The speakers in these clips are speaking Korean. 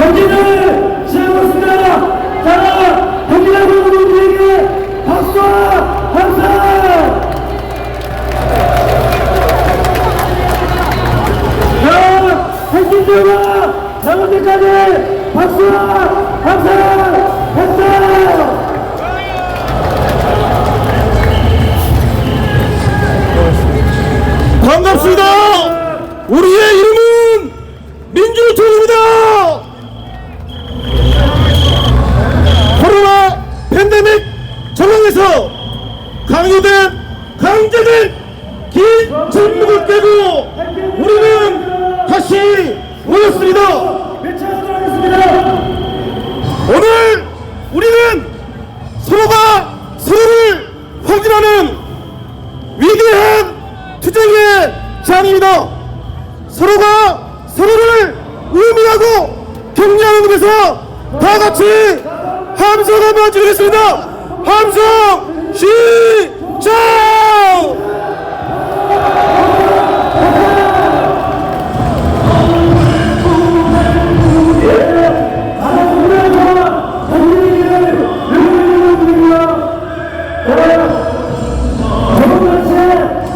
경기를 시작하겠습니다. 자, 경기하고 있는 분들에게 박수와 함성! 자, 행진들과 나올 때까지 박수와 함성! 함성! 반갑습니다. 우리의 이름은 민주통입니다. 코로나 팬데믹 전황에서 강요된 강제된 긴 침묵을 깨고 우리는 다시 모였습니다. 외쳐하도록 하겠습니다. 오늘 우리는 서로가 서로를 확인하는 위대한 투쟁의 장입니다. 서로가 서로를 의미하고 격려하는 곳에서 다 같이 함성 한번 지르겠습니다. 함성 시작!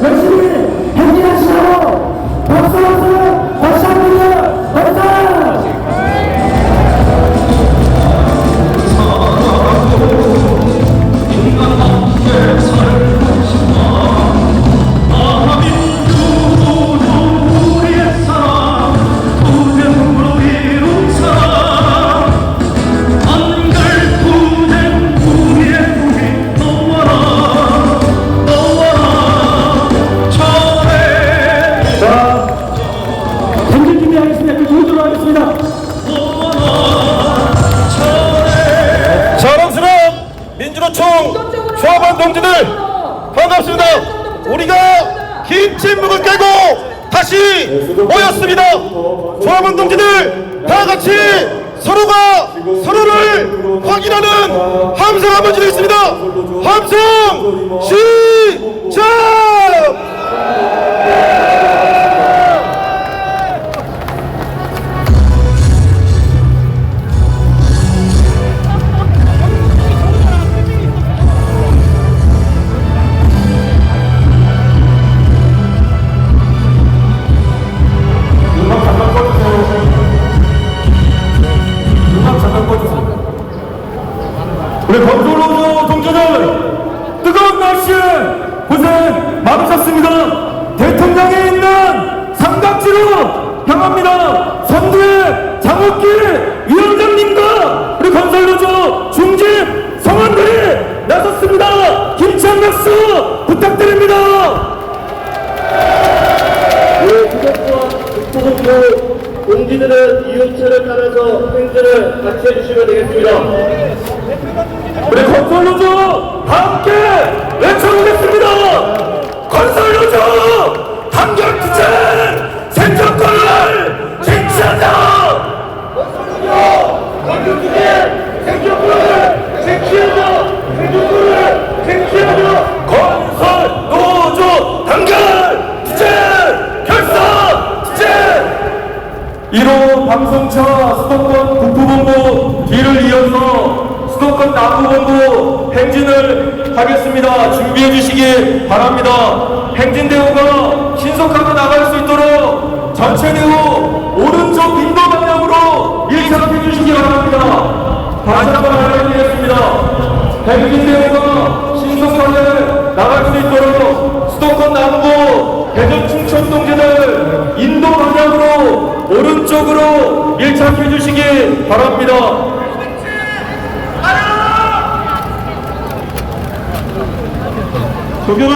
열심 조합원 동지들 반갑습니다. 우리가 긴 침묵을 깨고 다시 모였습니다. 조합원 동지들 다 같이 서로가 서로를 확인하는 함성 한번 지르겠습니다. 함성 시작! 고생 많으셨습니다. 대통령이 있는 삼각지로 향합니다. 선두의 장욱길 위원장님과 우리 건설로조 중진 성원들이 나섰습니다. 힘찬 박수 부탁드립니다. 국토본부 공지들은 이웃차를 따라서 행진을 같이 해주시면 되겠습니다. 건설 노조 단결 투쟁 결사 투쟁 1호 방송차 수도권 국부본부 뒤를 이어서 수도권 남부본부 행진을 하겠습니다. 준비해 주시기 바랍니다. 행진 대우가 신속하게 나갈 수 있도록 전체 대우 오른쪽 인도 방향으로 일착해 주시기 바랍니다. 다시 한번. 대국민 대우가 신속하게 나갈 수 있도록 수도권 남부 대전 충청 동지들 인도 방향으로 오른쪽으로 밀착해 주시기 바랍니다. 아, 아, 아. 조경